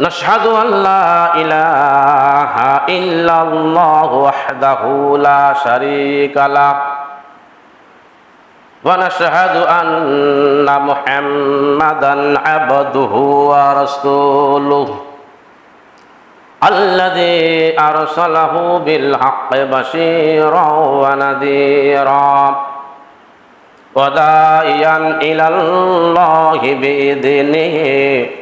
نشهد أن لا إله إلا الله وحده لا شريك له ونشهد أن محمدا عبده ورسوله الذي أرسله بالحق بشيرا ونذيرا ودائيا إلى الله بإذنه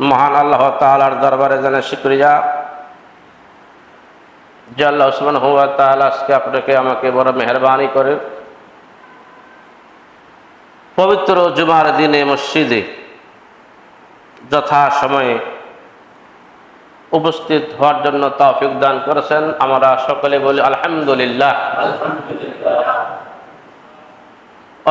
মহান আল্লাহ তালার দরবারে জানে শুক্রিয়া। যে আল্লাহ ওসমান হুয়া তাহলে আজকে আপনাকে আমাকে বড় মেহরবানি করে। পবিত্র জুমার দিনে মসজিদে যথা সময়ে উপস্থিত হওয়ার জন্য তৌফিক দান করেছেন। আমরা সকলে বলি আলহামদুলিল্লাহ।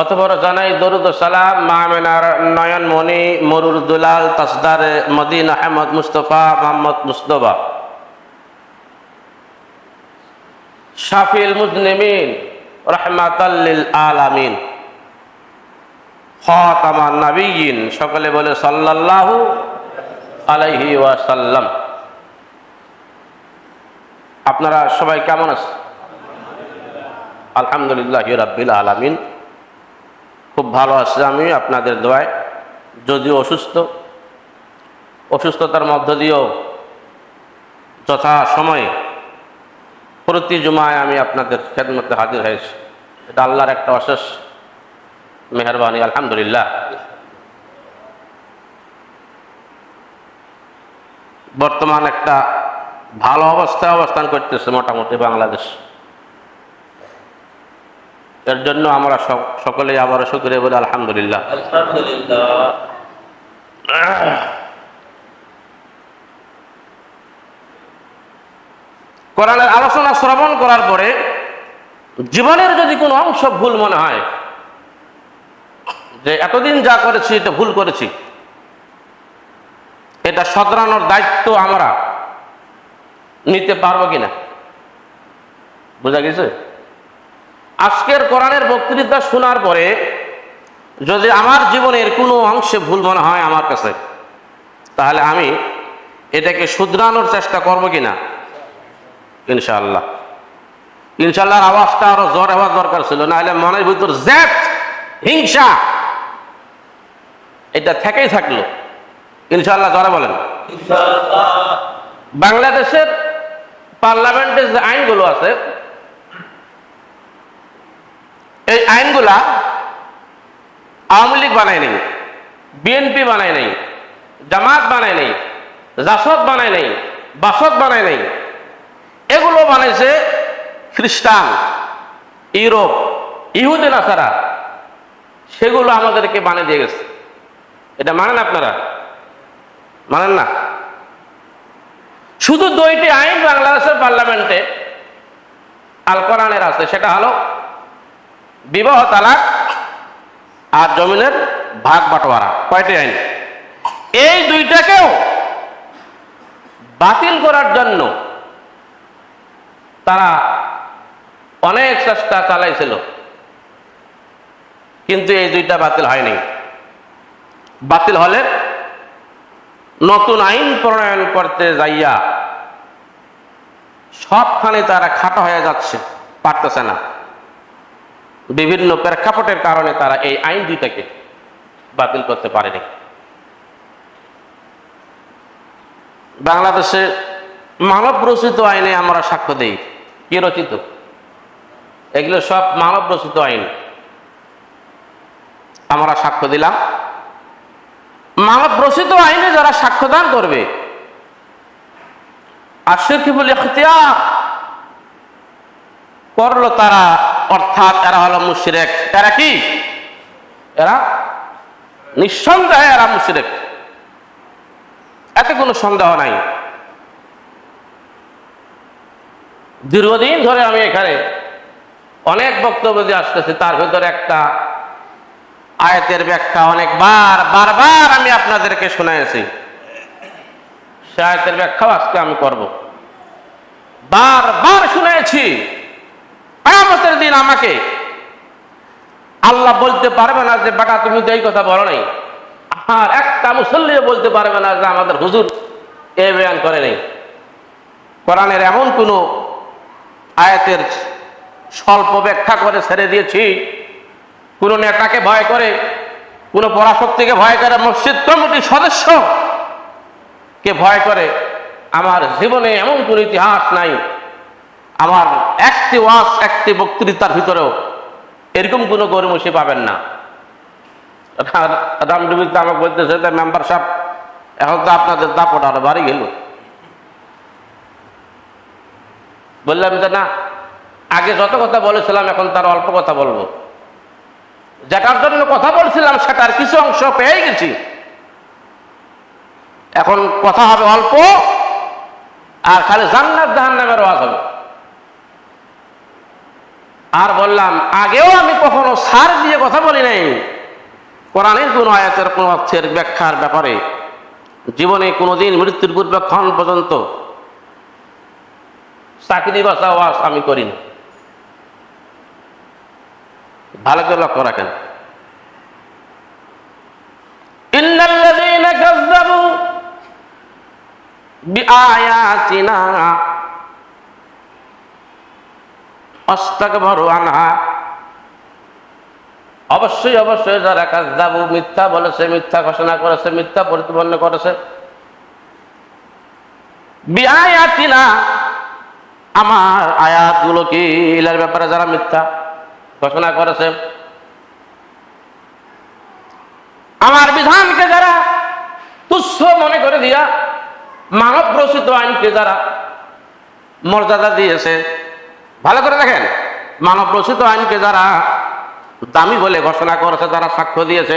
অতপর জানাই দরুদ সালাম মাহমেনার নয়ন মণি, মরুর দুলাল তাসদার মদিন, আহমদ মুস্তফা, মোহাম্মদ মুস্তফা। শাফিল মুজনিমিন রহমাতাল্লিল আলামিন। খাতামান নাবিয়িন সকলে বলে সাল্লাল্লাহু আলাইহি ওয়াসাল্লাম। আপনারা সবাই কেমন আছেন? আলহামদুলিল্লাহ রাব্বিল আলামিন। খুব ভালো আছে আমি আপনাদের দোয়ায়। যদিও অসুস্থ, অসুস্থতার মধ্য দিয়েও যথা সময়ে প্রতি জুমায় আমি আপনাদের খেদমতে হাজির হয়েছি। এটা আল্লাহর একটা অশেষ মেহরবানি, আলহামদুলিল্লাহ। বর্তমান একটা ভালো অবস্থায় অবস্থান করতেছে মোটামুটি বাংলাদেশ। এর জন্য আমরা সক- সকলেই আবারও শুক্রিয়া বলি, আলহামদুলিল্লাহ। কোরআনের আলোচনা শ্রবণ করার পরে জীবনের যদি কোনো অংশ ভুল মনে হয়, যে এতদিন যা করেছি, এটা ভুল করেছি, এটা শতরানোর দায়িত্ব আমরা নিতে পারব কিনা? বোঝা গেছে? আজকের কোরআনের বক্তৃতা শোনার পরে যদি আমার জীবনের কোনো অংশে ভুল মনে হয় আমার কাছে তাহলে আমি এটাকে শুধরানোর চেষ্টা করব কিনা? ইনশাআল্লাহ। ইনশাআল্লাহর আওয়াজটা আরও জোর হওয়ার দরকার ছিল না হলে মনের ভিতর জেদ হিংসা এটা থেকেই থাকল। ইনশাআল্লাহ জোরে বলেন। বাংলাদেশের পার্লামেন্টের যে আইনগুলো আছে এই আইনগুলা আওয়ামী লীগ বানায় নেই বিএনপি বানায় নেই, জামাত বানায় নেই, জাসদ বানায় নেই, বাসদ বানায় নেই। এগুলো বানাইছে খ্রিস্টান, ইউরোপ, ইহুদিন আসারা। সেগুলো আমাদেরকে বানিয়ে দিয়ে গেছে। এটা মানেন আপনারা? মানেন না? শুধু দুইটি আইন বাংলাদেশের পার্লামেন্টে আল কোরআনের আছে, সেটা হলো বিবাহ তালাক আর জমিনের ভাগ বাটোয়ারা। কয়টি আইন? এই দুইটাকেও বাতিল করার জন্য তারা অনেক চেষ্টা চালাইছিল। কিন্তু এই দুইটা বাতিল হয়নি। বাতিল হলে নতুন আইন প্রণয়ন করতে যাইয়া সবখানে তারা খাটো হয়ে যাচ্ছে, পারতেছে না। বিভিন্ন প্রেক্ষাপটের কারণে তারা এই আইন দুইটাকে বাতিল করতে পারেনি। বাংলাদেশে মানব রচিত আইনে আমরা সাক্ষ্য দিই। কে রচিত? এগুলো সব মানব রচিত আইন। আমরা সাক্ষ্য দিলাম। মানব রচিত আইনে যারা সাক্ষ্যদান করবে আর শিরকিবুল ইখতিয়ার করল তারা, অর্থাৎ এরা হলো মুশরিক। এরা কি? এরা নিঃসন্দেহে এরা মুশরিক। এতে কোনো সন্দেহ নাই। দীর্ঘদিন ধরে আমি এখানে অনেক বক্তব্য দিয়ে আসতেছি, তার ভিতরে একটা আয়াতের ব্যাখ্যা অনেকবার, বারবার আমি আপনাদেরকে শুনাইছি। সে আয়াতের ব্যাখ্যাও আজকে আমি করব। বারবার শুনেছি আমাদের দিন আমাকে আল্লাহ বলতে পারবে না যে বাটা তুমি তো এই কথা বলো নাই। আর একটা মুসল্লিও বলতে পারবে না যে, আমাদের হুজুর এ বয়ান করে নেই। কোরআনের এমন কোনো আয়াতের স্বল্প ব্যাখ্যা করে ছেড়ে দিয়েছি। কোনো নেতাকে ভয় করে, কোনো পরাশক্তিকে ভয় করে, মসজিদ কমিটির সদস্য কে ভয় করে, আমার জীবনে এমন কোনো ইতিহাস নাই। আমার একটি ওয়াজ, একটি বক্তৃতার ভিতরেও এরকম কোনো গরিমসি পাবেন না। রামডুবিতে আমাকে বলতেছে যে, মেম্বার সাহেব, এখন তো আপনাদের দাপট আরও বাড়ি গেল। বললাম যে, না, আগে যত কথা বলেছিলাম, এখন তার অল্প কথা বলব। যেটার জন্য কথা বলছিলাম, সেটার কিছু অংশ পেয়ে গেছি। এখন কথা হবে অল্প, আর খালি জান্নাত জাহান্নামের ওয়াজ হবে। আর বললাম, আগেও আমি কখনো সার দিয়ে কথা বলি নাই। কোরআনের কোন আয়াতের কোন অর্থের ব্যাখ্যার ব্যাপারে জীবনে কোনোদিন মৃত্যুর পূর্বেক্ষণ পর্যন্ত চাকরি বাসা ওয়াজ আমি করিনি। ভালো করে লক্ষ্য রাখেন। ইন্নাল্লাযীনা কাযযাবু বিআয়াতিনা অবশ্যই অবশ্যই যারা কাজদাবু মিথ্যা বলেছে, মিথ্যা ঘোষণা করেছে, মিথ্যা প্রতিপন্ন করেছে। আমার আয়াতগুলোকে ইলার ব্যাপারে যারা মিথ্যা ঘোষণা করেছে? আমার বিধানকে যারা তুচ্ছ মনে করে দিয়া মানব রচিত আইনকে যারা মর্যাদা দিয়েছে ভালো করে দেখেন। মানব রচিত আইনকে যারা দামি বলে ঘোষণা করেছে তারা সাক্ষ্য দিয়েছে,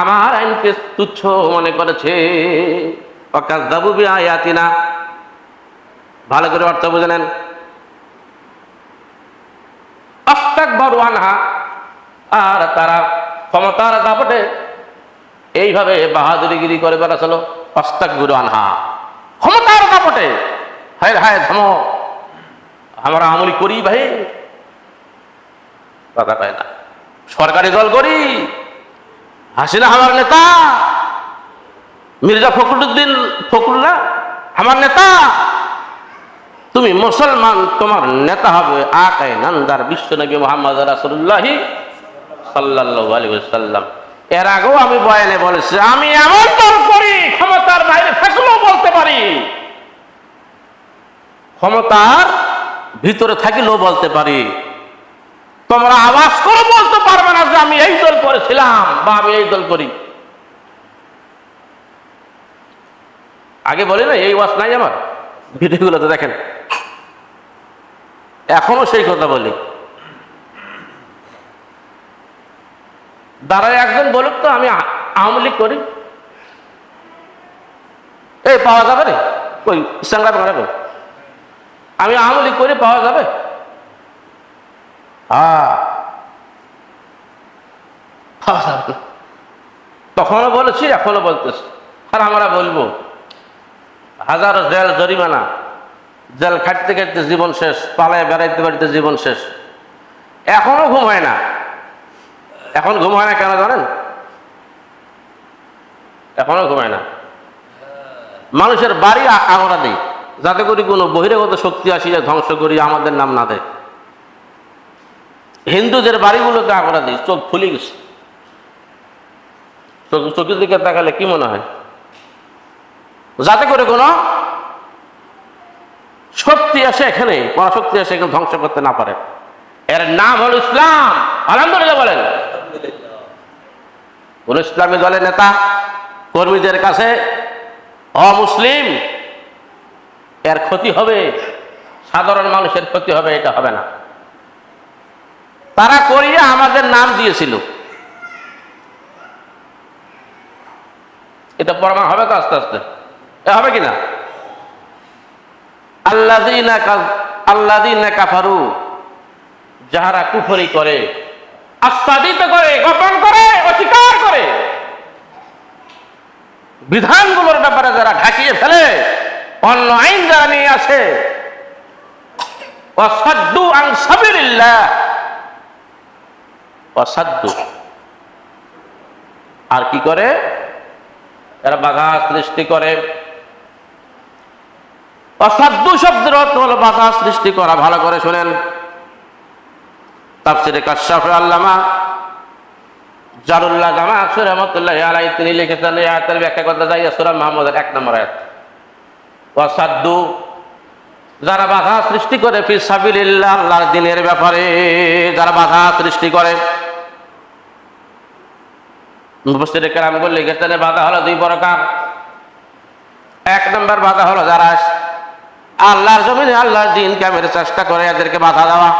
আমার আইনকে তুচ্ছ মনে করেছে। অকাজদাবু আয়াতিনা ভালো করে অর্থ বুঝে নেন। আর তারা ক্ষমতার দাপটে এইভাবে বাহাদুরিগিরি করে বেড়াছিল অস্তাক গুরু আনহা। ক্ষমতার দাপটে। হায় হায় ধমো আমরা আমলি করি ভাই। কথা পায় না। সরকারি দল করি। হাসিনা আমার নেতা। মির্জা ফখরুদ্দিন ফখরুল্লাহ আমার নেতা। তুমি মুসলমান, তোমার নেতা হবে আকায় নান্দার বিশ্ব নবী মোহাম্মদ রাসুল্লাহি সাল্লাহ এর আগেও আমি বয়ানে বলেছি, আমি এমন দল করি, ক্ষমতার বাইরে থাকলেও বলতে পারি। ক্ষমতার ভিতরে থাকিলেও বলতে পারি। তোমরা আওয়াজ করে বলতে পারবে না যে আমি এই দল করেছিলাম বা আমি এই দল করি। আগে বলি না এই ওয়াজ নাই আমার। ভিডিওগুলোতে দেখেন। এখনও সেই কথা বলি। দাঁড়ায় একজন বলুক তো আমি আওয়ামী লীগ করি। এই পাওয়া যাবে রে বাংলা কই আমি আওয়ামী লীগ করি পাওয়া যাবে? হ্যাঁ পাওয়া যাবে না। তখনও বলেছি এখনও বলতেছি। আর আমরা বলব হাজারো জেল জরিমানা জেল খাটতে খাটতে জীবন শেষ পালায় বেড়াইতে বেড়াইতে জীবন শেষ। এখনও ঘুম হয় না। এখন ঘুম হয় না কেন জানেন? এখনও ঘুমায় না। মানুষের বাড়ি আমরা দিই। যাতে করে কোনো বহিরাগত শক্তি আসিয়া ধ্বংস করি, আমাদের নাম না দেয়। হিন্দুদের বাড়িগুলোতে আমরা দিই, চোখ ফুলে গেছে। চোখ চোখের দিকে তাকালে কি মনে হয়? যাতে করে কোনো শক্তি আসে এখানে পরাশক্তি আসে এখানে ধ্বংস করতে না পারে। এর নাম হল ইসলাম। আলহামদুলিল্লাহ বলেন। কোন ইসলামী দলের নেতা, কর্মীদের কাছে অমুসলিম এর ক্ষতি হবে, সাধারণ মানুষের ক্ষতি হবে, এটা হবে না। তারা করিয়া আমাদের নাম দিয়েছিল। এটা প্রমাণ হবে তো আস্তে আস্তে। এ হবে কিনা? আল্লাদিনা কাফারু, যাহারা কুফরি করে আস্বাদিত করে, গোপন করে, অস্বীকার করে, বিধানগুলোর ব্যাপারে যারা ঢাকিয়ে ফেলে অন্য আইন যারা নিয়ে আসে আং সাবিলিল্লাহ। অসাদ্দু আর কি করে? এরা বাধা সৃষ্টি করে। অসাধ্য শব্দের অর্থ হলো বাধা সৃষ্টি করা। ভালো করে শোনেন। তাফসিরে কাশাফে আল্লামা জারুল্লাহ জামা সুরে রহমতুল্লাহ আলাই তিনি লিখেছেন, এই আয়াতের ব্যাখ্যা করতে যাই সুরা মাহমুদের এক নম্বর আয়াত। অসাধ্য যারা বাধা সৃষ্টি করে, ফি সাবিলিল্লাহ, আল্লাহর দিনের ব্যাপারে যারা বাধা সৃষ্টি করে। মুফসিরে কেরাম বললে বাধা হলো দুই প্রকার। এক নম্বর বাধা হলো যারা আল্লাহর জমিনে আল্লাহর দিন কামের চেষ্টা করে, এদেরকে বাধা দেওয়া,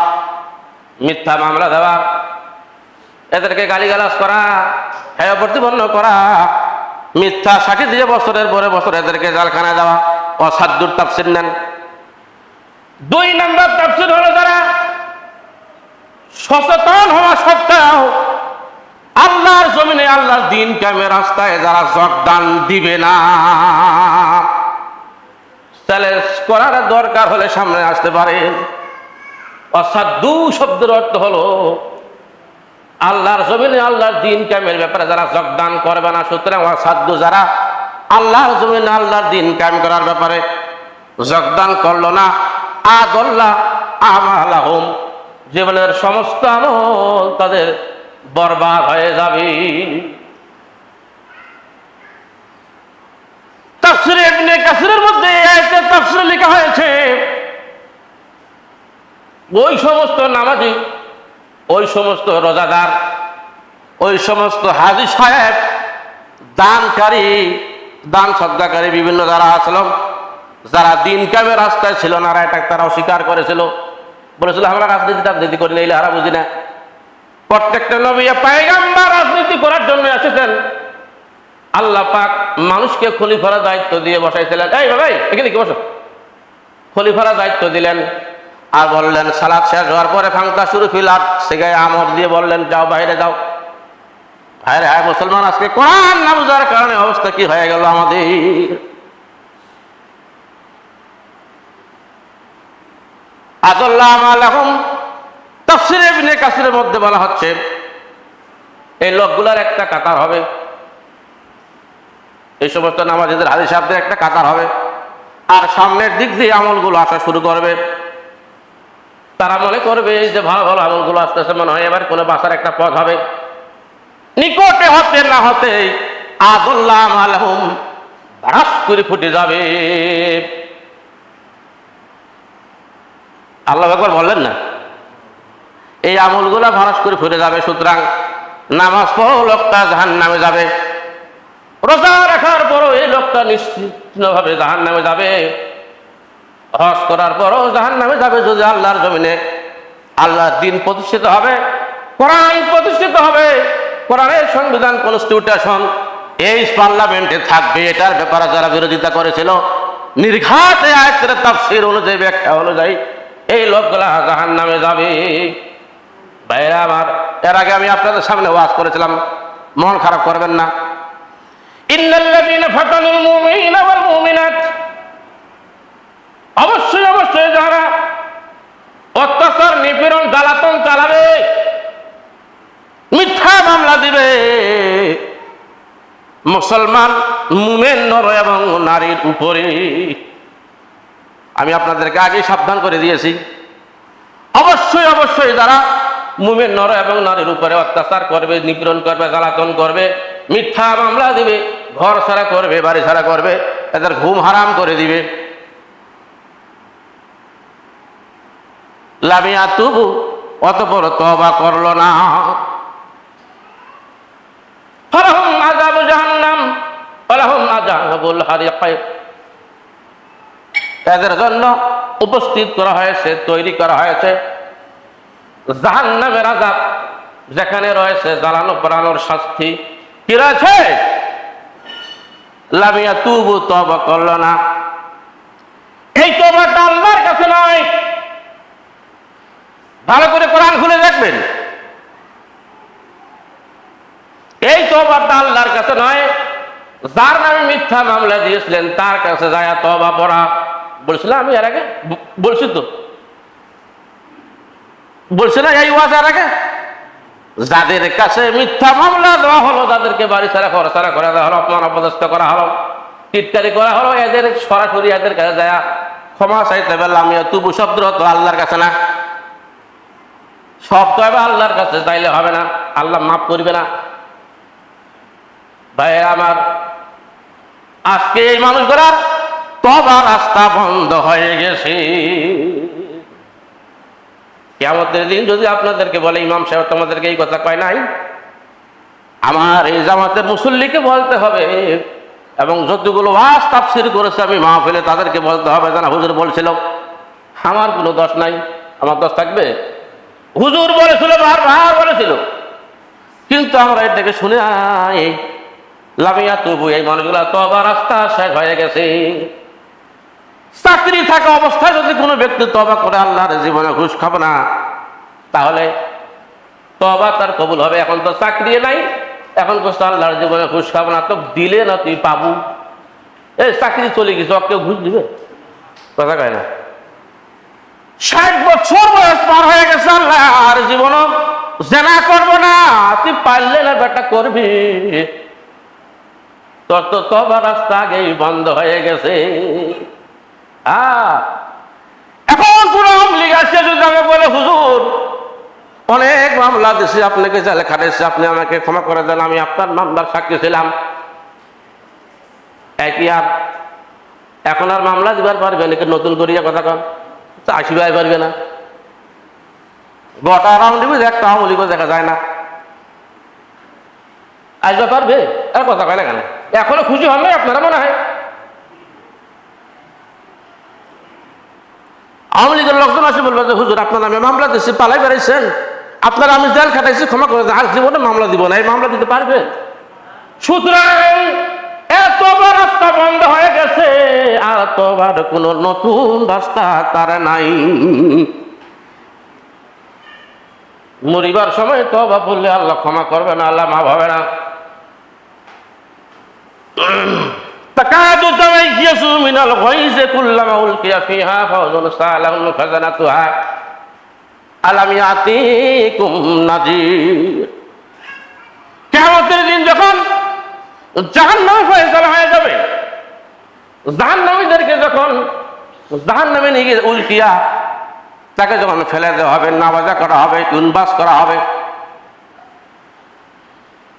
মিথ্যা মামলা দেওয়া, এদেরকে গালিগালাজ করা হ্যাঁ প্রতিপন্ন করা, মিথ্যা সাক্ষী দিয়ে বছরের পরে বছর এদেরকে জালখানায় দেওয়া অসাধ্যুর তাফসির নেন। দুই নম্বর তাফসির হলো যারা সচেতন হওয়া সত্ত্বেও আল্লাহর জমিনে আল্লাহর দিন কামে রাস্তায় যারা যোগদান দিবে না। চ্যালেঞ্জ করার দরকার হলে সামনে আসতে পারেন অসাধু শব্দের অর্থ হলো আল্লাহর জমিনে আল্লাহর দিন কামের ব্যাপারে যারা যোগদান করবে না, সুতরাং অসাধ্য যারা আল্লাহর জমিনে আল্লাহর দিন কায়েম করার ব্যাপারে যোগদান করল না। আদল্লাহ আমালাহম জীবনের সমস্ত আমল তাদের বরবাদ হয়ে যাবে। মধ্যে হয়েছে, ওই সমস্ত ওই সমস্ত রোজাদার, ওই সমস্ত হাজি সাহেব, দানকারী দান সদ্গাকারী বিভিন্ন যারা আসলো, যারা দিন কামের রাস্তায় ছিল না এটা তারা অস্বীকার করেছিল। বলেছিল, আমরা রাজনীতি রাজনীতি করি না হারা বুঝি না। প্রত্যেকটা নবী পায়গাম্বার রাজনীতি করার জন্য এসেছেন আল্লাহ পাক মানুষকে খলিফারা দায়িত্ব দিয়ে বসাইছিলেন। এই ভাই এখানে কি বসো? খলিফারা দায়িত্ব দিলেন আর বললেন, সালাদ শেষ হওয়ার পরে ফাংতা শুরু ফিলার সেগায় আমর দিয়ে বললেন, যাও, বাইরে যাও। হায় হায়, মুসলমান, আজকে কোরআন না বুঝার কারণে অবস্থা কি হয়ে গেল আমাদের? আদুল্লাহ আলাহম তাফসিরে ইবনে কাসিরের মধ্যে বলা হচ্ছে, এই লোকগুলার একটা কাতার হবে। এই সমস্ত নামাজিদের, হাদিস সাহেবদের একটা কাতার হবে। আর সামনের দিক দিয়ে আমলগুলো আসা শুরু করবে। তারা মনে করবে যে ভালো ভালো আমলগুলো আস্তে আস্তে মনে হয় এবার কোনো বাসার একটা পথ হবে। নিকটে হতে না হতে আদুল্লাহ আলহম বারাস করে ফুটে যাবে। আল্লাহ একবার বললেন না? এই আমলগুলা ভারাস করে ফুটে যাবে, সুতরাং নামাজ পড়ো, লোকটা জাহান নামে যাবে। রোজা রাখার পরও এই লোকটা নিশ্চিতভাবে জাহান নামে যাবে। হজ করার পরও জাহান নামে যাবে যদি আল্লাহর জমিনে আল্লাহর দিন প্রতিষ্ঠিত হবে, কোরআন প্রতিষ্ঠিত হবে। কোরআনের সংবিধান কনস্টিটিউশন এই পার্লামেন্টে থাকবে, এটার ব্যাপারে যারা বিরোধিতা করেছিল, নির্ঘাত আয়তের তাফসির অনুযায়ী ব্যাখ্যা অনুযায়ী এই লোকগুলা জাহান নামে যাবে। ভাইরা আমার, এর আগে আমি আপনাদের সামনে ওয়াজ করেছিলাম, মন খারাপ করবেন না। অবশ্যই অবশ্যই যারা অত্যাচার নিপীড়ন, জ্বালাতন চালাবে মিথ্যা মামলা দিবে। মুসলমান, মুমেন, নর এবং নারীর উপরে আমি আপনাদেরকে আগেই সাবধান করে দিয়েছি। অবশ্যই অবশ্যই যারা মুমেন, নর এবং নারীর উপরে অত্যাচার করবে, নিপীড়ন করবে, জ্বালাতন করবে, মিথ্যা মামলা দিবে, ঘর ছাড়া করবে, বাড়ি ছাড়া করবে, এদের ঘুম হারাম করে দিবে। লামিয়া তুবু অতপর তবা করল না। ফলাহুম আযাবু জাহান্নাম, ফলাহুম আযাবুল হারিক এদের জন্য উপস্থিত করা হয়েছে, তৈরি করা হয়েছে জাহান্নামের আযাব, যেখানে রয়েছে জ্বালানো পড়ানোর শাস্তি। কি রয়েছে? লামিয়া তুবু তবা করল না। এই তবাটা আল্লাহর কাছে নয়। ভালো করে কোরআন খুলে দেখবেন। এই তবাটা আল্লাহর কাছে নয়। যার নামে মিথ্যা মামলা দিয়েছিলেন, তার কাছে যায় তবা পড়া। বলছিলাম আমি এর আগে? বলছি তো। বলছি না, এই ওয়াজ এর আগে? যাদের কাছে মিথ্যা মামলা দেওয়া হলো, তাদেরকে বাড়ি ছাড়া ঘর ছাড়া করে দেওয়া হলো, অপমান অপদস্থ করা হলো, টিটকারি করা হলো, এদের সরাসরি এদের কাছে যায় ক্ষমা চাইতে পারলাম তুবু শব্দ তো আল্লাহর কাছে না। সব তো আল্লাহর কাছে চাইলে হবে না। আল্লাহ মাফ করবে না। ভাই আমার, আজকে এই মানুষগুলার তবা রাস্তা বন্ধ হয়ে গেছে। কেমতের দিন যদি আপনাদেরকে বলে, ইমাম সাহেব তোমাদেরকে এই কথা কয় নাই, আমার এই জামাতের মুসল্লিকে বলতে হবে, এবং যতগুলো ওয়াজ তাফসির করেছে আমি মাহফিলে তাদেরকে বলতে হবে জানা হুজুর বলছিল, আমার কোনো দোষ নাই, আমার দোষ থাকবে? হুজুর বলেছিল, বারবার বলেছিল। কিন্তু আমরা এটাকে শুনে আই লামিয়া তবু এই মানুষগুলা তো আবার রাস্তা শেষ হয়ে গেছে। চাকরি থাকা অবস্থায় যদি কোনো ব্যক্তি তবা করে, আল্লাহর জীবনে ঘুষ খাবে না, তাহলে তবা তার কবুল হবে। এখন তো চাকরি নাই, এখন কোথাও আল্লাহর জীবনে ঘুষ খাব না। তো দিলে না তুই পাবু। এই চাকরি চলে গেছে কেউ ঘুষ দিবে? কথা কয় না। ষাট বছর বয়স পার হয়ে গেছে আল্লাহ আর জীবন জেনা করব না, তুই পারলে না বেটা করবি। তোর তো তবা রাস্তা আগেই বন্ধ হয়ে গেছে। এখন পুরো আমলি আসছে যদি আমি বলে, হুজুর, অনেক মামলা দিছি, আপনাকে জেলে খাটেছি আপনি আমাকে ক্ষমা করে দেন, আমি আপনার মামলার সাক্ষী ছিলাম। একই আর, এখন আর মামলা দিবার পারবে নাকি? নতুন করিয়া কথা কন। তা আসিবার পারবে না। গোটা রাউন্ড দিবে একটা আমলি দেখা যায় না। আসবে, পারবে? আর কথা কয় না কেন? এখনও খুশি হন নাই আপনারা মনে হয়? আওয়ামী লীগের লোকজন আসে বলবে যে হুজুর আপনার নামে মামলা দিচ্ছি পালাই বেড়াইছেন। আপনারা আমি জেল খাটাইছি ক্ষমা করে আর জীবনে মামলা দিব না এই মামলা দিতে পারবে? সুতরাং এত বড় রাস্তা বন্ধ হয়ে গেছে আর তোবার কোনো নতুন রাস্তা তার নাই। মরিবার সময় তবা বললে আল্লাহ ক্ষমা করবে না আল্লাহ মা ভাবে না। تكاد تميز من الغيظ كلما ألقي فيها فوز سألهم خزنتها ألم يأتيكم نذير কেমতের দিন যখন জাহান্নামে ফয়সালা হয়ে যাবে জাহান্নামীদেরকে যখন জাহান্নামে নিয়ে গিয়ে উল্টিয়া তাকে যখন ফেলে দেওয়া হবে নাবাজা করা হবে ইউনবাস করা হবে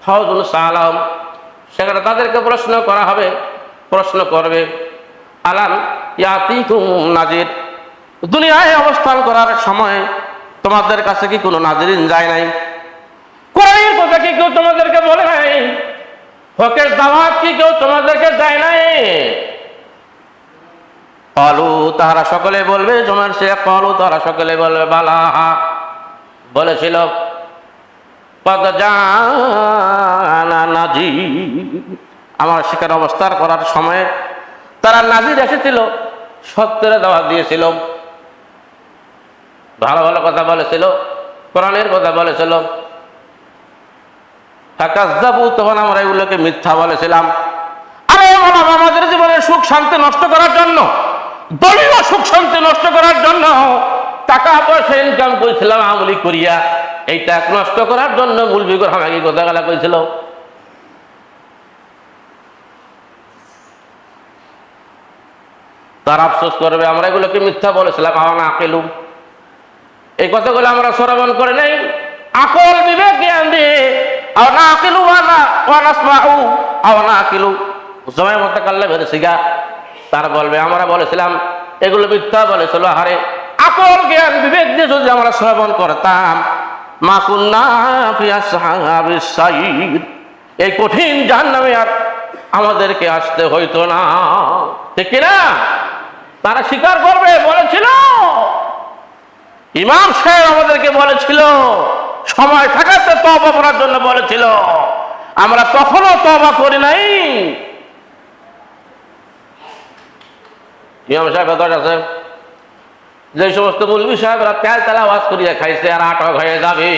ফাউজুল সালাম সেখানে তাদেরকে প্রশ্ন করা হবে, প্রশ্ন করবে, আলাম ইয়াতিকুম নাজির? দুনিয়ায় অবস্থান করার সময় তোমাদের কাছে কি কোনো নাজিরিন যায় নাই? কোরআনের কথা কি কেউ তোমাদেরকে বলে নাই? হকের দাওয়াত কি কেউ তোমাদেরকে দেয় নাই? কলু তারা সকলে বলবে, জমের সে কলু তারা সকলে বলবে বালাহা বলেছিল আমার শিকার অবস্থান করার সময় তারা নাজির এসেছিল, সত্যের দাওয়াত দিয়েছিল। ভালো ভালো কথা বলেছিল, কোরআনের কথা বলেছিল। ফাকাজ্জাবু, তখন আমরা এগুলোকে মিথ্যা বলেছিলাম। আরে মানব আমাদের জীবনের সুখ শান্তি নষ্ট করার জন্য, দলীয় সুখ শান্তি নষ্ট করার জন্য টাকা পয়সা ইনকাম করেছিলাম আমলি করিয়া। এই টাক নষ্ট করার জন্য মূল বিগর হামাকি কথা গালা করেছিল? তার আফসোস করবে, আমরা এগুলোকে মিথ্যা বলেছিলাম আওয়ানা আকেলু। এই কথাগুলো আমরা শ্রবণ করে নেই। আকল বিবেক জ্ঞান দিয়ে আওয়ানা আকেলু ওয়ানা ওয়ানাসমাউ আওয়ানা আকেলু। বেড়েছি গা তার বলবে, আমরা বলেছিলাম, এগুলো মিথ্যা বলেছিল হারে আকল জ্ঞান বিবেক দিয়ে যদি আমরা শ্রবণ করতাম এই কঠিন জাহান্নামে আর আমাদেরকে আসতে হইতো না। ঠিক কিনা? তারা স্বীকার করবে, বলেছিল। ইমাম সাহেব আমাদেরকে বলেছিল, সময় থাকাতে তবা করার জন্য বলেছিল। আমরা তখনও তবা করি নাই। ইমাম সাহেব আছে যে সমস্ত মুলবি সাহেবরা তেল তেলা আওয়াজ করিয়া খাইছে আর আটক হয়ে যাবে।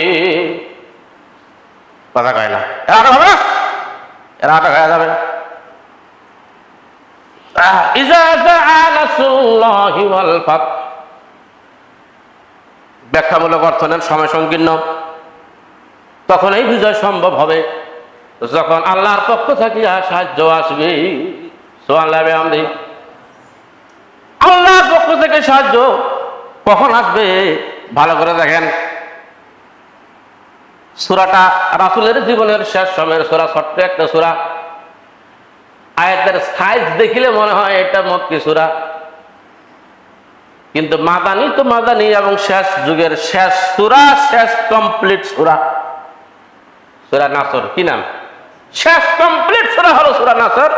কথা কয় না। এরা আটক হবে না? এরা আটক হয়ে যাবে। ব্যাখ্যামূলক অর্থ নেন সময় সংকীর্ণ। তখন এই বিজয় সম্ভব হবে। যখন আল্লাহর পক্ষ থেকে সাহায্য আসবে। সোয়াল্লাহ আল্লাহর পক্ষ থেকে সাহায্য কখন আসবে? ভালো করে দেখেন। সুরাটা রাসুলের জীবনের শেষ সময়ের সুরা, ছোট্ট একটা সুরা। আয়াতের সাইজ দেখিলে মনে হয় এটা মক্কি সুরা। কিন্তু মাদানি তো মাদানি এবং শেষ যুগের শেষ সুরা, শেষ কমপ্লিট সুরা। সুরা নাসর, কি নাম? শেষ কমপ্লিট সুরা হলো সুরা নাসর।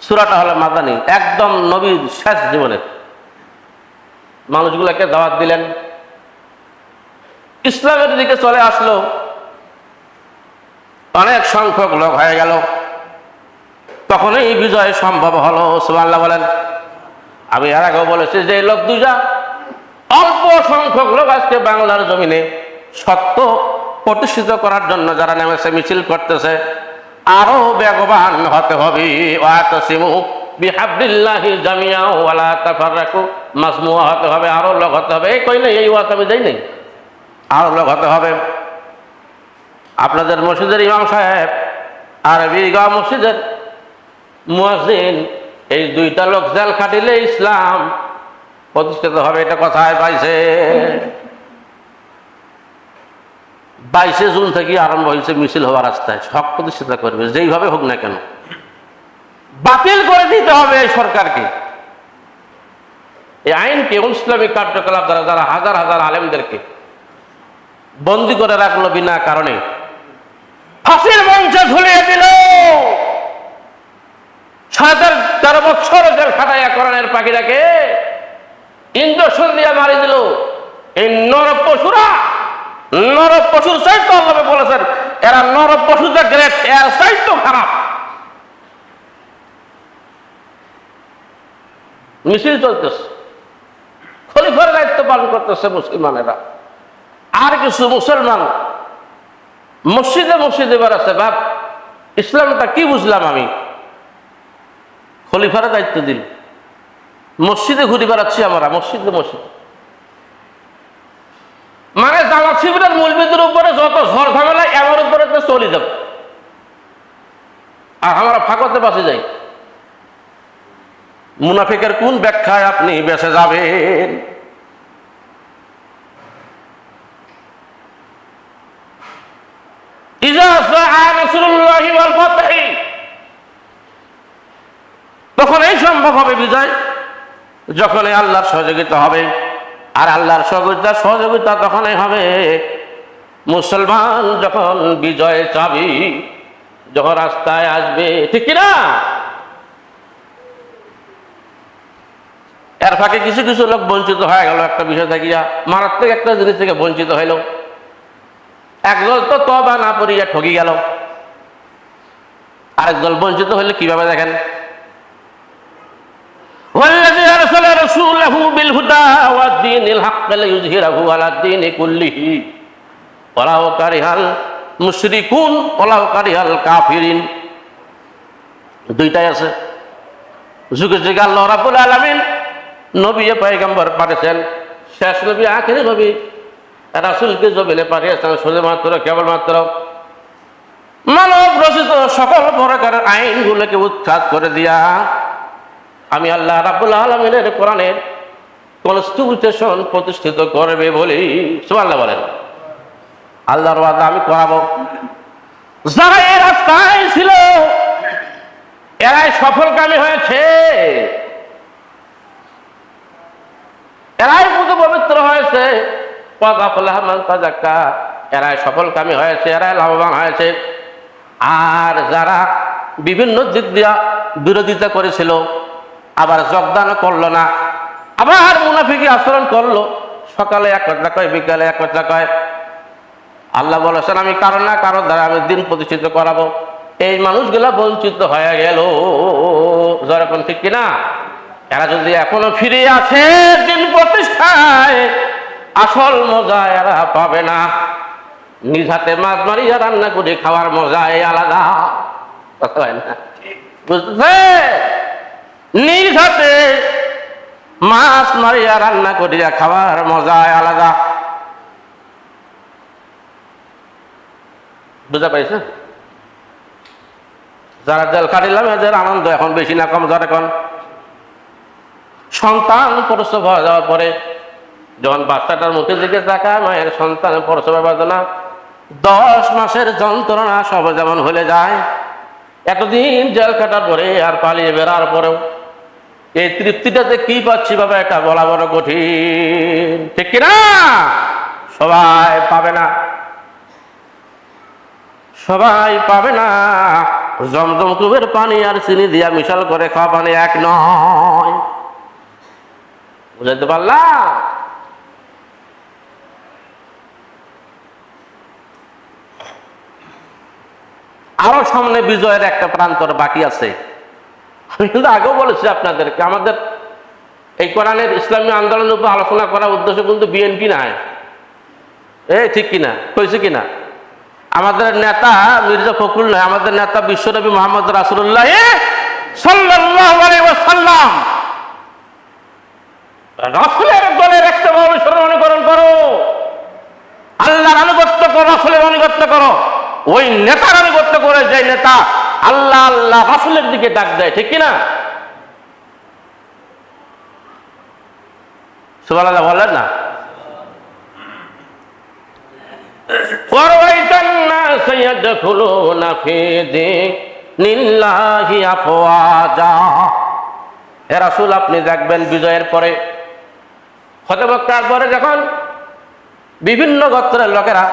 সুরাটা হলো মাদানি, একদম নবীর শেষ জীবনের। মানুষগুলোকে দাওয়াত দিলেন। ইসলামের দিকে চলে আসলো। অনেক সংখ্যক লোক হয়ে গেল। তখনই বিজয় সম্ভব হলো সুমাল্লাহ বলেন। আমি এর আগেও বলেছি যে লোক দুইটা অল্প সংখ্যক লোক আজকে বাংলার জমিনে সত্য প্রতিষ্ঠিত করার জন্য যারা নেমেছে, মিছিল করতেছে আরও বেগবান হতে হবে। ওয়াতাসিমু জামিয়া ওয়ালা তাফাররাকু। মাজমুআ হতে হবে, আরও লোক হতে হবে। এই কই নাই এই ওয়াত আমি যাই নাই। আরও লোক হতে হবে। আপনাদের মসজিদের ইমাম সাহেব আর বীরগাঁও মসজিদের মুয়াজ্জিন, এই দুইটা লোক জেল খাটিলে ইসলাম প্রতিষ্ঠিত হবে, এটা কথায় পাইছে? বাইশে জুন থেকে আরম্ভ হয়েছে মিছিল হওয়ার রাস্তায়। সব প্রতিষ্ঠিত করবে, যেইভাবে হোক না কেন। বাতিল করে দিতে হবে এই সরকারকে। এই আইনকে ইসলামিক কার্যকলাপ দ্বারা যারা হাজার হাজার আলেমদেরকে বন্দি করে রাখল বিনা কারণে, ফাঁসির মঞ্চে ঝুলিয়ে দিল। সাড়ে তেরো বছর জেল খাটাইয়া করণের পাখিটাকে ইঞ্জেকশন দিয়ে মারি দিল। এই নর পশুরা, নর পশুর চাইতো বলেছেন, এরা নর পশুতে গ্রেট এর চাইতো খারাপ। মিছিল চলতেছে। খলিফার দায়িত্ব পালন করতেছে মুসলমানেরা। আর কিছু মুসলমান মসজিদে মসজিদে বেড়াচ্ছে, বাপ, ইসলামটা কি বুঝলাম আমি? খলিফারা দায়িত্ব দিল। মসজিদে ঘুরে বেড়াচ্ছি আমরা, মসজিদে মসজিদ। মানে জামাত শিবিরের মূলবিদের উপরে যত ঝড় ঝামেলা, এমন উপরে চলে যাবে। আর আমরা ফাঁকতে বাসে যাই। মুনাফিকের কোন ব্যাখ্যায় আপনি বেঁচে যাবেন? তখন এই সম্ভব হবে বিজয় যখন এই আল্লাহর সহযোগিতা হবে। আর আল্লাহর সহযোগিতা সহযোগিতা তখনই হবে। মুসলমান যখন বিজয় চাবি, যখন রাস্তায় আসবে, ঠিক কিনা? এর ফাঁকে কিছু কিছু লোক বঞ্চিত হয়ে গেল একটা বিষয় থেকে মারাত্মক একটা জিনিস থেকে বঞ্চিত হইল একদল তো তবা না পড়িয়া ঠকি গেল আরেকদল বঞ্চিত হইলে কিভাবে দেখেন والذي أرسل رسوله بالهدى والدين الحق ليظهره على الدين كله ولو كره المشركون ولو كره الكافرين দুইটাই আছে যুগে যুগে আল্লাহ রাবুল আলমিন নবী পয়গম্বর পাঠিয়েছেন। শেষ নবী, আখেরি নবী। রাসুলকে জমিনে পাঠিয়েছেন শুধুমাত্র, কেবলমাত্র। মানব রচিত সকল প্রকারের আইনগুলোকে উৎখাত করে দিয়া আমি আল্লাহ রাবুল আলমিনের কোরআনের কনস্টিটিউশন প্রতিষ্ঠিত করবে বলি। সুবহানাল্লাহ বলেন। আল্লাহর ওয়াদা আমি করাবো। যারা এই রাস্তায় ছিল, এরাই সফলকামী হয়েছে। এরাই পুজো পবিত্র হয়েছে। এরাই সফলকামী হয়েছে, এরাই লাভবান হয়েছে। আর যারা বিভিন্ন দিক দিয়া বিরোধিতা করেছিল, আবার যোগদান করল না, আবার মুনাফিকি আচরণ করল, সকালে এক কথা কয়, বিকালে এক কথা কয়। আল্লাহ বলেছেন, আমি কারও না কারও দ্বারা আমি দিন প্রতিষ্ঠিত করাবো। এই মানুষগুলা বঞ্চিত হয়ে গেল। যেরকম ঠিক কিনা? এরা যদি এখনও ফিরে আছে দিন প্রতিষ্ঠায়, আসল মজা এরা পাবে না। নিজ হাতে মাছ মারিয়া রান্না করে খাওয়ার মজা আলাদা। হয় বুঝতেছে? নিজ হাতে মাছ মারিয়া রান্না করিয়া খাওয়ার মজা আলাদা। বুঝা পাইছে যারা জেল কাটিলাম এদের আনন্দ এখন বেশি না, কম যারা এখন সন্তান প্রসব হয়ে যাওয়ার পরে যখন বাচ্চাটার মুখের দিকে তাকায়, মায়ের সন্তান প্রসবের বেদনা দশ মাসের যন্ত্রণা সব যেমন হলে যায়। এতদিন জেল কাটার পরে আর পালিয়ে বেড়ার পরেও এই তৃপ্তিটাতে কি পাচ্ছি বাবা, এটা বলা বড় কঠিন। ঠিক কিনা? সবাই পাবে না। সবাই পাবে না। জমজম কুবের পানি আর চিনি দিয়া মিশাল করে খাওয়া পানি এক নয়। বুঝাইতে পারলা? আরও সামনে বিজয়ের একটা প্রান্তর বাকি আছে। আমি কিন্তু আগেও বলেছি আপনাদেরকে, আমাদের এই কোরআনের ইসলামী আন্দোলনের উপর আলোচনা করার উদ্দেশ্য কিন্তু বিএনপি নাই। এ, ঠিক কিনা? কইছে কিনা? আমাদের নেতা মির্জা ফখরুল নয় আমাদের নেতা বিশ্বনবী মোহাম্মদ রাসুল্লাহ সাল্লাল্লাহু আলাইহি ওয়াসাল্লাম রাসুলের দলের একটা অনুসরণ অনুকরণ করো। আল্লাহর আনুগত্য করো রাফুলের আনুগত্য করো। ওই নেতার আনুগত্য করে যে নেতা আল্লাহ আল্লাহ রাসুলের দিকে ডাক দেয়, ঠিক কিনা? সুবাল আল্লাহ বললেন না আপনি দেখবেন বিজয়ের পরে হতবক্তার পরে যখন বিভিন্ন গোত্রের লোকেরা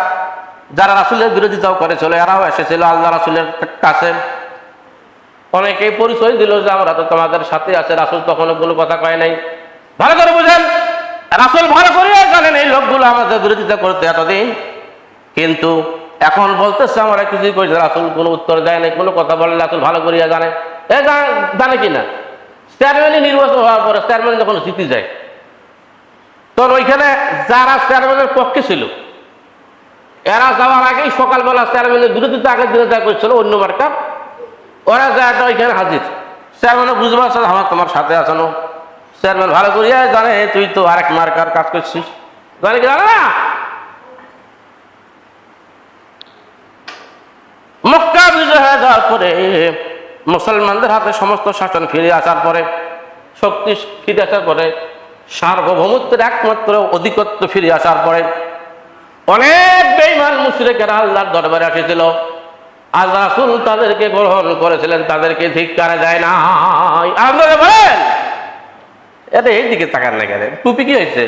যারা রাসূলের বিরোধিতাও করেছিল এরাও এসেছিল আল্লাহ রাসূলের কাছে। অনেকেই পরিচয় দিল যে আমরা তো তোমাদের সাথে আছে রাসুল তখন ওগুলো কথা কয় নাই। ভালো করে বুঝেন রাসুল ভালো করে জানেন এই লোকগুলো আমাদের বিরোধিতা করতে এতদিন। কিন্তু এখন বলতেছে আমরা কিছুই করি না, রাসূল কোনো উত্তর দেয় না কোনো কথা বলে রাসূল ভালো করিয়া জানে। এ জানে- জানে কি না চেয়ারম্যানই নির্বাচন হওয়ার পরে চেয়ারম্যান যখন জিতে যায় তখন ওইখানে যারা চেয়ারম্যানের পক্ষে ছিল, এরা যাওয়ার আগেই সকালবেলা চেয়ারম্যানের বিরোধিতা আগে যা করছিল, অন্য মার্কার ওরা তো ওইখানে হাজির। চেয়ারম্যানে বুঝতে পারছে, আমার তোমার সাথে আসানো চেয়ারম্যান ভালো করিয়া জানে, তুই তো আরেক মার্কার কাজ করছিস। জানে কি জানে না মক্কা বিজয় হয়ে যাওয়ার পরে মুসলমানদের হাতে সমস্ত শাসন ফিরে আসার পরে, শক্তি ফিরে আসার পরে সার্বভৌমত্বের একমাত্র অধিকত্ব ফিরে আসার পরে অনেক বেইমান মুশরিকেরা আল্লাহর দরবারে এসেছিল আল্লাহ রাসূল তাদেরকে গ্রহণ করেছিলেন, তাদেরকে ধিক্কারে দেয় না আপনারা বলেন এটা এই দিকে তাকান না কেন? টুপি কি হয়েছে?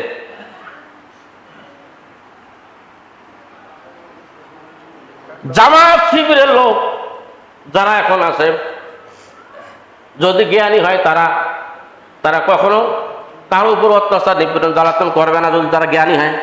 জামাত শিবিরের লোক যারা এখন আছে, যদি জ্ঞানী হয় তারা তারা কখনো কারও উপর অত্যাচার নিপীড়ন জ্বালাতন করবে না যদি তারা জ্ঞানী হয়।